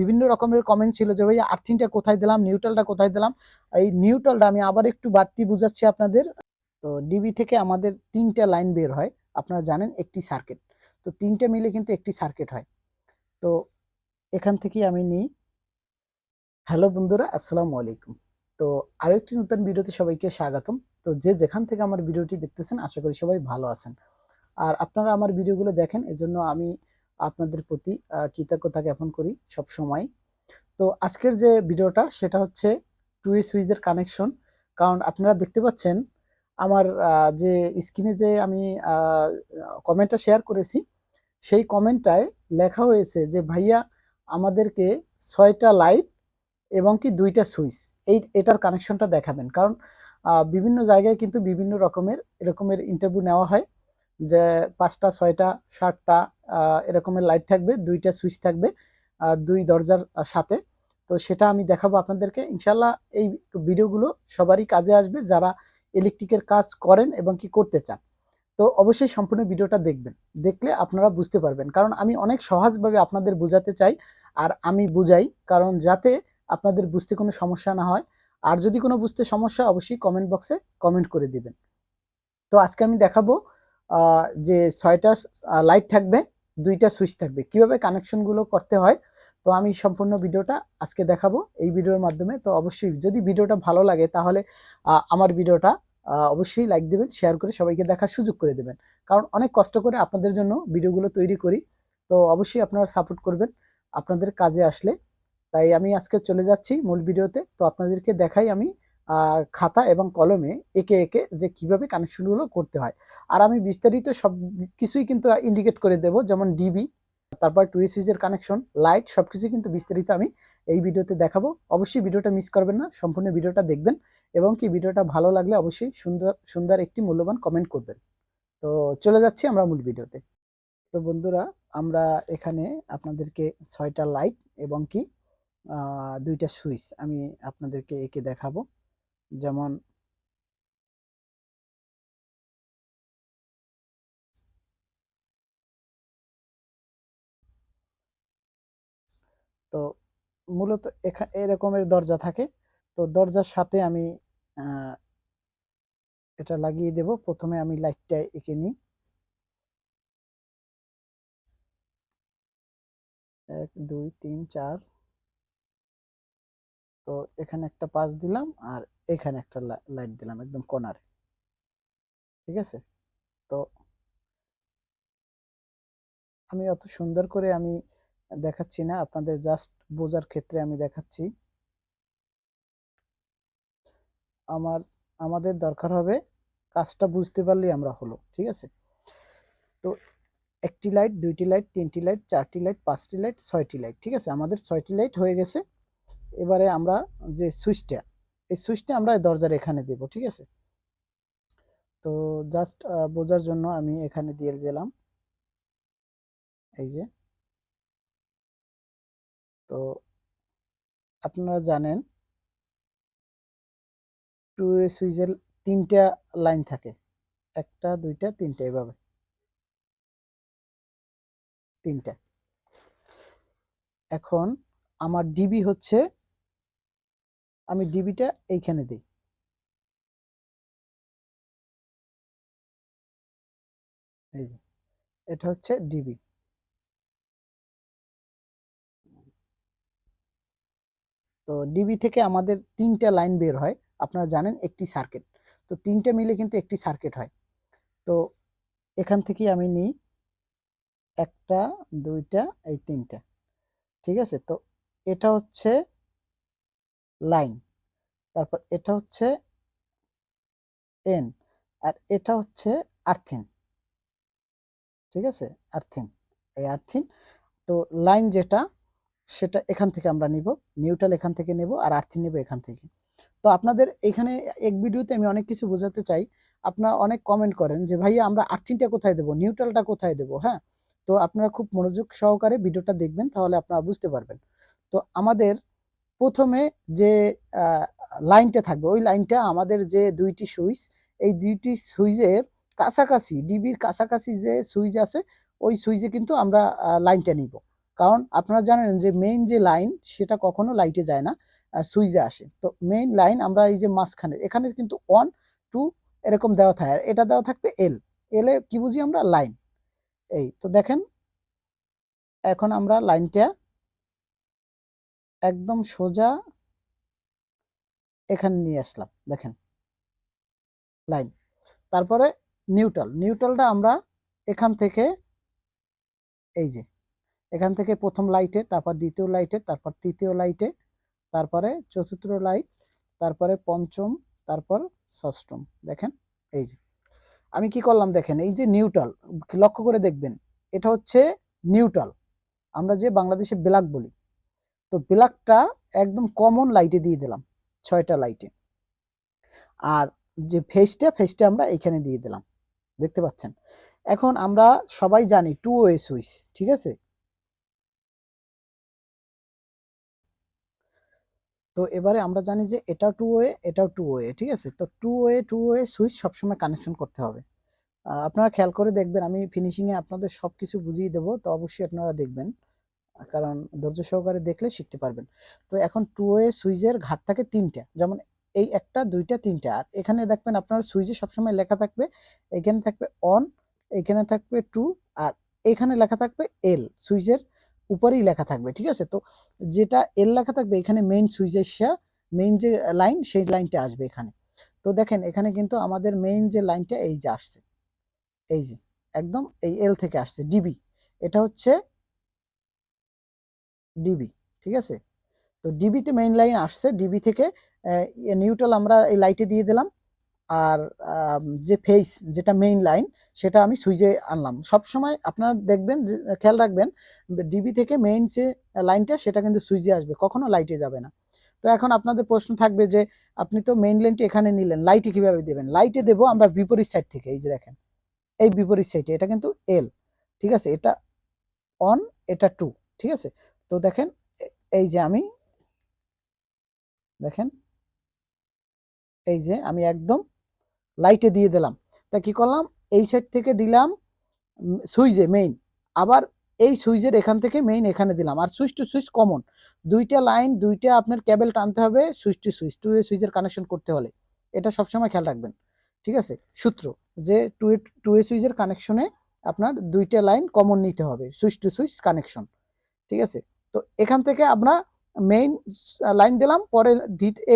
বিভিন্ন রকমের কমেন্ট ছিল যে, ভাই আর্থিংটা কোথায় দিলাম? নিউট্রালটা কোথায় দিলাম? এই নিউট্রালটা আমি আবার একটু বাড়তি বুঝাচ্ছি আপনাদের। তো ডিবি থেকে আমাদের তিনটা লাইন বের হয়। আপনারা জানেন, একটি সার্কিট তো তিনটে মিলে কিন্তু একটি সার্কিট হয়। তো এখান থেকে আমি নিই। হ্যালো বন্ধুরা, আসসালামু আলাইকুম। তো আরও একটি নতুন ভিডিওতে সবাইকে স্বাগতম। তো যে যেখান থেকে আমার ভিডিওটি দেখতেছেন, আশা করি সবাই ভালো আছেন। আর আপনারা আমার ভিডিওগুলো দেখেন, এজন্য আমি আপনাদের প্রতি কৃতজ্ঞতা জ্ঞাপন করি সব সময় তো আজকের যে ভিডিওটা, সেটা হচ্ছে টু এ সুইচের কানেকশন। কারণ আপনারা দেখতে পাচ্ছেন, আমার যে স্ক্রিনে যে আমি কমেন্টটা শেয়ার করেছি, সেই কমেন্টটায় লেখা হয়েছে যে, ভাইয়া, আমাদেরকে ছয়টা লাইট এবং কি দুইটা সুইচ। এই, এটার কানেকশনটা দেখাবেন। কারণ বিভিন্ন জায়গায় কিন্তু বিভিন্ন রকমের, এরকমের ইন্টারভিউ নেওয়া হয়। যে পাঁচটা, ছয়টা, সাতটা এরকমের লাইট থাকবে, দুইটা সুইচ থাকবে দুই দরজার সাথে। তো সেটা আমি দেখাবো আপনাদেরকে। ইনশাল্লাহ এই ভিডিওগুলো সবারই কাজে আসবে যারা ইলেকট্রিকের কাজ করেন এবং কি করতে চান। তো অবশ্যই সম্পূর্ণ ভিডিওটা দেখবেন। দেখলে আপনারা বুঝতে পারবেন। কারণ আমি অনেক সহজভাবে আপনাদের বোঝাতে চাই আর আমি বুঝাই। কারণ যাতে আপনাদের বুঝতে কোনো সমস্যা না হয়। আর যদি কোনো বুঝতে সমস্যা অবশ্যই কমেন্ট বক্সে কমেন্ট করে দিবেন। তো আজকে আমি দেখাবো যে ছয়টা লাইট থাকবে, দুইটা সুইচ থাকবে। কীভাবে কানেকশনগুলো করতে হয়? তো আমি সম্পূর্ণ ভিডিওটা আজকে দেখাবো এই ভিডিওর মাধ্যমে। তো অবশ্যই যদি ভিডিওটা ভালো লাগে তাহলে আমার ভিডিওটা অবশ্যই লাইক দেবেন শেয়ার করে সবাইকে দেখার সুযোগ করে দেবেন। কারণ অনেক কষ্ট করে আপনাদের জন্য ভিডিওগুলো তৈরি করি। তো অবশ্যই আপনারা সাপোর্ট করবেন, আপনাদের কাজে আসলে। তাই আমি আজকে চলে যাচ্ছি মূল ভিডিওতে। তো আপনাদেরকে দেখাই আমি খাতা এবং কলমে একে একে যে কীভাবে কানেকশনগুলো করতে হয়। আর আমি বিস্তারিত সব কিছুই কিন্তু ইন্ডিকেট করে দেব, যেমন ডিবি তারপর টু সুইচের কানেকশন লাইট সবকিছু কিন্তু বিস্তারিত আমি এই ভিডিওতে দেখাবো। অবশ্যই ভিডিওটা মিস করবেন না, সম্পূর্ণ ভিডিওটা দেখবেন এবং কি ভিডিওটা ভালো লাগলে অবশ্যই সুন্দর সুন্দর একটি মূল্যবান কমেন্ট করবেন। তো চলে যাচ্ছি আমরা মূল ভিডিওতে। তো বন্ধুরা, আমরা এখানে আপনাদেরকে ছয়টা লাইট এবং কি দুইটা সুইচ আমি আপনাদেরকে একে দেখাবো। যেমন তো মূলত এরকমের দরজা থাকে। তো দরজার সাথে আমি এটা লাগিয়ে দেব। প্রথমে আমি লাইটটা এঁকে নিই। এক, দুই, তিন, চার তো এখানে একটা পাঁচ দিলাম আর এখানে একটা লাইট দিলাম একদম কোনারে ঠিক আছে? তো আমি অত সুন্দর করে আমি দেখাচ্ছি না, আপনাদের জাস্ট বোঝার ক্ষেত্রে আমি দেখাচ্ছি। আমার, আমাদের দরকার হবে কাজটা বুঝতে পারলেই আমরা হলো, ঠিক আছে? তো একটি লাইট, দুইটি লাইট, তিনটি লাইট, চারটি লাইট, পাঁচটি লাইট, ছয়টি লাইট, ঠিক আছে? আমাদের ছয়টি লাইট হয়ে গেছে। এবারে আমরা যে সুইচটা, এই সুইচটা আমরা দরজার এখানে দেব, ঠিক আছে? তো জাস্ট বোঝার জন্য আমি এখানে দিয়ে দিলাম। এই যে। তো আপনারা জানেন, টু এ সুইচের তিনটা লাইন থাকে। একটা, দুইটা, তিনটা, এভাবে। তিনটা। এখন আমার ডিবি হচ্ছে আমি ডিবিটা এইখানে দিই। এই যে, এটা হচ্ছে ডিবি তো ডিবি থেকে আমাদের তিনটা লাইন বের হয়, আপনারা জানেন একটি সার্কিট তো তিনটা মিলে কিন্তু একটি সার্কিট হয়। তো এখান থেকে আমি নিই একটা, দুইটা, এই তিনটা। ঠিক আছে? তো এটা হচ্ছে লাইন। তারপর এটা হচ্ছে এন আর এটা হচ্ছে আর্থিন। ঠিক আছে? আর্থিন। এই আর্থিন। তো লাইন যেটা, সেটা এখান থেকে আমরা নিব। নিউট্রাল এখান থেকে নেব আর আর্থিন নেব এখান থেকে। তো আপনাদের এখানে এক ভিডিওতে আমি অনেক কিছু বোঝাতে চাই। আপনারা অনেক কমেন্ট করেন যে, ভাইয়া, আমরা আর্থিনটা কোথায় দেবো? নিউট্রালটা কোথায় দেবো? হ্যাঁ? তো আপনারা খুব মনোযোগ সহকারে ভিডিওটা দেখবেন, তাহলে আপনারা বুঝতে পারবেন। তো আমাদের প্রথমে যে লাইনটা থাকবে, ওই লাইনটা আমাদের যে দুইটি সুইচ, এই দুইটি সুইচের কাছাকাছি, ডিবির কাছাকাছি যে সুইচ আছে, ওই সুইচে কিন্তু আমরা লাইনটা নিব। কারণ আপনারা জানেন যে মেইন যে লাইন, সেটা কখনো লাইটে যায় না সুইচে আসে। তো মেইন লাইন আমরা এই যে মাঝখানে, এখানে কিন্তু ওয়ান টু এরকম দেওয়া থাকে। আর এটা দেওয়া থাকবে এল এলে কি বুঝি আমরা? লাইন। এই তো দেখেন, এখন আমরা লাইনটা একদম সোজা এখানে নিয়ে আসলাম, দেখেন। লাইন। তারপরে নিউট্রাল। নিউট্রালটা আমরা এখান থেকে এই যে, এখান থেকে প্রথম লাইটে, তারপর দ্বিতীয় লাইটে, তারপর তৃতীয় লাইটে, তারপরে চতুর্থ লাইট, তারপরে পঞ্চম, তারপর ষষ্ঠম, দেখেন? এই যে। আমি কি করলাম দেখেন, এই যে নিউট্রাল, লক্ষ্য করে দেখবেন, এটা হচ্ছে নিউট্রাল। আমরা যে বাংলাদেশে ব্ল্যাক বলি তো ব্ল্যাকটা একদম কমন লাইটে দিয়ে দিলাম, ছয়টা লাইটে আর যে ফেসটা ফেসটা আমরা এখানে দিয়ে দিলাম, দেখতে পাচ্ছেন? এখন আমরা সবাই জানি টু ওয়ে সুইচ ঠিক আছে? তো এবারে আমরা জানি যে এটা টু ওয়ে এটাও টু ওয়ে ঠিক আছে? তো two way two way switch সবসময় কানেকশন করতে হবে। আপনারা খেয়াল করে দেখবেন, আমি ফিনিশিংয়ে আপনাদের সব কিছু বুঝিয়ে দেবো, তো অবশ্যই আপনারা দেখবেন। কারণ ধৈর্য সহকারে দেখলে শিখতে পারবেন। তো এখন টু ওয়ে সুইচের ঘাট থাকে তিনটা, যেমন এই একটা, দুইটা, তিনটা। আর এখানে দেখবেন আপনার সুইচে সবসময় লেখা থাকবে, এখানে থাকবে অন এখানে থাকবে টু আর এখানে লেখা থাকবে এল সুইচের উপরেই লেখা থাকবে, ঠিক আছে? তো যেটা এল লেখা থাকবে, এখানে মেইন সুইচের মেইন যে লাইন সেই লাইনটা আসবে এখানে। তো দেখেন, এখানে কিন্তু আমাদের মেইন যে লাইনটা এই যে আসছে। এই যে, একদম এই এল থেকে আসছে ডিবি এটা হচ্ছে ডিবি ঠিক আছে? তো ডিবিতে মেইন লাইন আসছে। ডিবি থেকে নিউট্রাল আমরা এই লাইটে দিয়ে দিলাম। আর যে ফেস যেটা মেইন লাইন সেটা আমি সুইচে আনলাম। সব সময় আপনারা দেখবেন খেয়াল রাখবেন ডিবি থেকে মেইন যে লাইনটা সেটা কিন্তু সুইচে আসবে, কখনো লাইটে যাবে না। তো এখন আপনাদের প্রশ্ন থাকবে যে, আপনি তো মেইন লাইনটি এখানে নিলেন লাইটে কীভাবে দেবেন? লাইটে দেবো আমরা বিপরীত সাইড থেকে, এই যে দেখেন। এই বিপরীত সাইডে এটা কিন্তু এল ঠিক আছে? এটা অন এটা টু ঠিক আছে? তো দেখেন এই যে আমি, দেখেন, এই যে আমি একদম লাইটে দিয়ে দিলাম। তা কি করলাম? এই সাইড থেকে দিলাম সুইচে মেইন আবার এই সুইচের এখান থেকে মেইন এখানে দিলাম। আর সুইচ টু সুইচ কমন দুইটা লাইন দুইটা আপনার কেবল টানতে হবে সুইচ টু সুইচ টু এ সুইচের কানেকশন করতে হলে। এটা সবসময় খেয়াল রাখবেন। ঠিক আছে? সূত্র যে টু এ টু এ সুইচের কানেকশনে আপনার দুইটা লাইন কমন নিতে হবে। সুইচ টু সুইচ কানেকশন ঠিক আছে? তো এখান থেকে আমরা মেইন লাইন দিলাম, পরে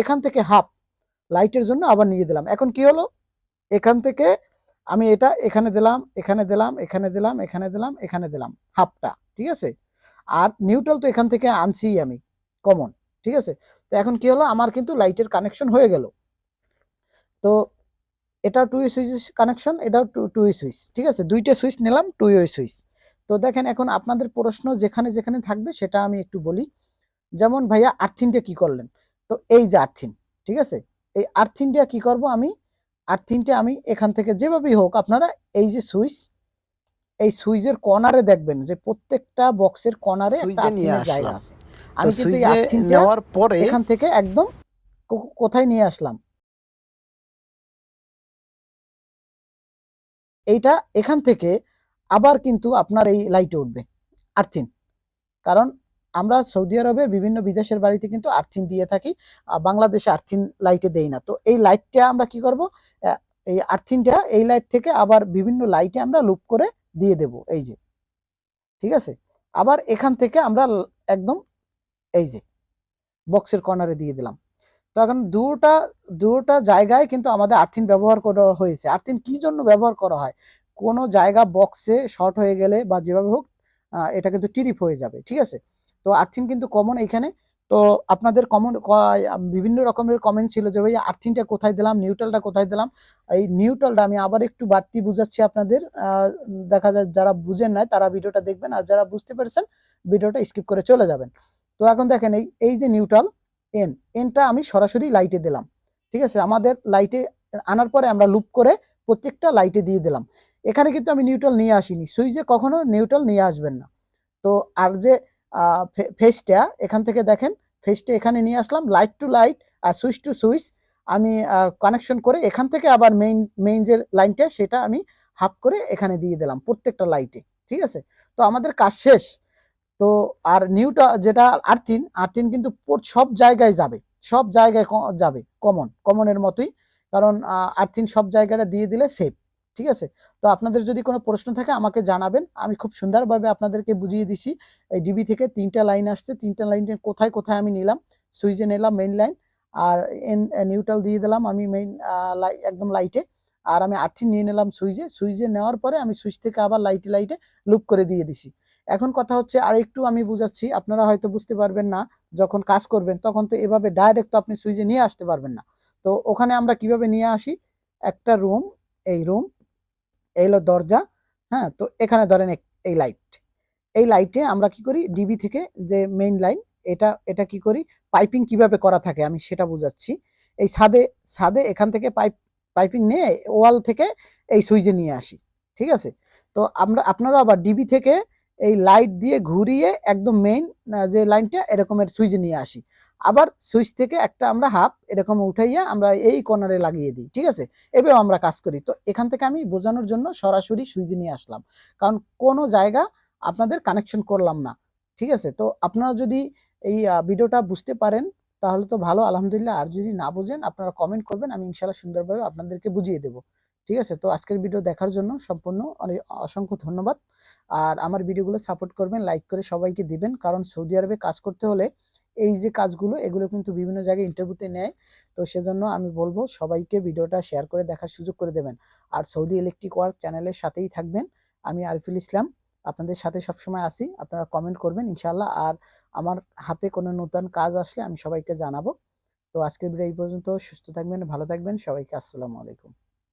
এখান থেকে হাফ লাইটের জন্য আবার নিয়ে দিলাম। এখন কি হলো? এখান থেকে আমি এটা এখানে দিলাম এখানে দিলাম এখানে দিলাম এখানে দিলাম এখানে দিলাম হাফটা ঠিক আছে? আর নিউট্রাল তো এখান থেকে আনছি আমি কমন ঠিক আছে? তো এখন কি হলো? আমার কিন্তু লাইটের কানেকশন হয়ে গেল। তো এটা টু সুইচ কানেকশন এটাও টু টু সুইচ ঠিক আছে? দুইটা সুইচ নিলাম টু সুইচ তো দেখেন এখন আপনাদের প্রশ্ন যেখানে যেখানে থাকবে সেটা আমি একটু বলি। যেমন ভাইয়া আর্থিনটা কি করলেন? তো এই যে আর্থিন ঠিক আছে? এই আর্থিনটা কি করব আমি? আর্থিনটা আমি এখান থেকে যেভাবেই হোক আপনারা এই যে সুইচ এই সুইচের কর্নারে দেখবেন যে প্রত্যেকটা বক্সের কর্নারে জায়গা আছে। আমি কিন্তু এই আর্থিনটা নেওয়ার পরে এখান থেকে একদম কোথায় নিয়ে আসলাম? এইটা এখান থেকে আবার কিন্তু আপনার এই লাইটে উঠবে। আর্থিন। কারণ আমরা সৌদি আরবে বিভিন্ন বিদেশের বাড়িতে কিন্তু আর্থিন দিয়ে থাকি বাংলাদেশে আর্থিন লাইটে দেই না। তো এই লাইটটা আমরা কি করব? এই আর্থিনটা এই লাইট থেকে আবার বিভিন্ন লাইটে আমরা লুপ করে দিয়ে দেব, এই যে। ঠিক আছে? আবার এখান থেকে আমরা একদম এই যে বক্সের কর্নারে দিয়ে দিলাম। তো এখন দুটা দুটা জায়গায় কিন্তু আমাদের আর্থিন ব্যবহার করা হয়েছে। আর্থিন কি জন্য ব্যবহার করা হয়? কোনো জায়গা বক্সে শর্ট হয়ে গেলে বা যেভাবে হোক এটা কিন্তু টিরিপ হয়ে যাবে, ঠিক আছে? তো আর্থিন কিন্তু কমন এখানে। তো আপনাদের কমন বিভিন্ন রকমের কমেন্ট ছিল যে ভাই আর্থিনটা কোথায় দিলাম? নিউট্রালটা কোথায় দিলাম? এই নিউট্রালটা আমি আবার একটু বাড়তি বুঝাচ্ছি আপনাদের। দেখা যায় যারা বুঝেন নাই, তারা ভিডিওটা দেখবেন। আর যারা বুঝতে পেরেছেন, ভিডিওটা স্কিপ করে চলে যাবেন। তো এখন দেখেন, এই এই যে নিউট্রাল এন এনটা আমি সরাসরি লাইটে দিলাম, ঠিক আছে? আমাদের লাইটে আনার পরে আমরা লুপ করে প্রত্যেকটা লাইটে দিয়ে দিলাম। এখানে কিন্তু আমি নিউট্রাল নিয়ে আসিনি। সুইচে কখনো নিউট্রাল নিয়ে আসবেন না। তো আর যে ফেসটা এখান থেকে দেখেন ফেসটা এখানে নিয়ে আসলাম লাইট টু লাইট আর সুইচ টু সুইচ আমি কানেকশন করে এখান থেকে আবার মেইন মেইন যে লাইনটা সেটা আমি হাফ করে এখানে দিয়ে দিলাম প্রত্যেকটা লাইটে ঠিক আছে? তো আমাদের কাজ শেষ। তো আর নিউটা যেটা আর্থিন আর্থিন কিন্তু সব জায়গায় যাবে। সব জায়গায় যাবে কমন কমনের মতোই। কারণ আর্থিন সব জায়গাটা দিয়ে দিলে সেফ ঠিক আছে? তো আপনাদের যদি কোনো প্রশ্ন থাকে আমাকে জানাবেন। আমি খুব সুন্দরভাবে আপনাদেরকে বুঝিয়ে দিছি। এই ডিবি থেকে তিনটা লাইন আসছে। তিনটা লাইনের কোথায় কোথায় আমি নিলাম? সুইচে নিলাম মেইন লাইন আর এন নিউট্রাল দিয়ে দিলাম আমি মেইন একদম লাইটে আর আমি আর্থিন নিয়ে নিলাম সুইচে। সুইচে নেওয়ার পরে আমি সুইচ থেকে আবার লাইটে লাইটে লুপ করে দিয়ে দিছি। এখন কথা হচ্ছে আর একটু আমি বুঝাচ্ছি, আপনারা হয়তো বুঝতে পারবেন না, যখন কাজ করবেন তখন তো এভাবে ডাইরেক্ট তো আপনি সুইচে নিয়ে আসতে পারবেন না। তো ওখানে আমরা কীভাবে নিয়ে আসি? একটা রুম এই রুম এই হলো দরজা হ্যাঁ? তো এখানে ধরেন এই লাইট এই লাইটে আমরা কি করি? ডিবি থেকে যে মেইন লাইন এটা এটা কি করি? পাইপিং কীভাবে করা থাকে? আমি সেটা বুঝাচ্ছি। এই ছাদে ছাদে এখান থেকে পাইপ পাইপিং নিয়ে ওয়াল থেকে এই সুইচে নিয়ে আসি, ঠিক আছে? তো আমরা আপনারা আবার ডিবি থেকে এই লাইট দিয়ে ঘুরিয়ে একদম মেইন যে লাইনটা এরকমের সুইচে নিয়ে আসি। আবার সুইচ থেকে একটা আমরা হাফ এরকম উঠাইয়া আমরা এই কর্নারে লাগিয়ে দিই, ঠিক আছে? এভাবে আমরা কাজ করি। তো এখান থেকে আমি বোঝানোর জন্য সরাসরি সুইচ নিয়ে আসলাম। কারণ কোনো জায়গা আপনাদের কানেকশন করলাম না, ঠিক আছে? তো আপনারা যদি এই ভিডিওটা বুঝতে পারেন, তাহলে তো ভালো, আলহামদুলিল্লাহ। আর যদি না বুঝেন, আপনারা কমেন্ট করবেন, আমি ইনশাল্লাহ সুন্দরভাবে আপনাদেরকে বুঝিয়ে দেবো, ঠিক আছে? তো আজকের ভিডিও দেখার জন্য সম্পূর্ণ অনেক, অসংখ্য ধন্যবাদ। আর আমার ভিডিওগুলো সাপোর্ট করবেন, লাইক করে সবাইকে দিবেন। কারণ সৌদি আরবে কাজ করতে হলে এই যে কাজগুলো, এগুলো কিন্তু বিভিন্ন জায়গায় ইন্টারভিউতে নেয়। তো সেজন্য আমি বলব, সবাইকে ভিডিওটা শেয়ার করে দেখার সুযোগ করে দেবেন। আর সৌদি ইলেকট্রিক ওয়ার্ক চ্যানেলের সাথেই থাকবেন। আমি আরিফুল ইসলাম, আপনাদের সাথে সবসময় আসি আপনারা কমেন্ট করবেন ইনশাল্লাহ আর আমার হাতে কোনো নতুন কাজ আসলে আমি সবাইকে জানাব। তো আজকের ভিডিও এই পর্যন্ত। সুস্থ থাকবেন, ভালো থাকবেন। সবাইকে আসসালামু আলাইকুম।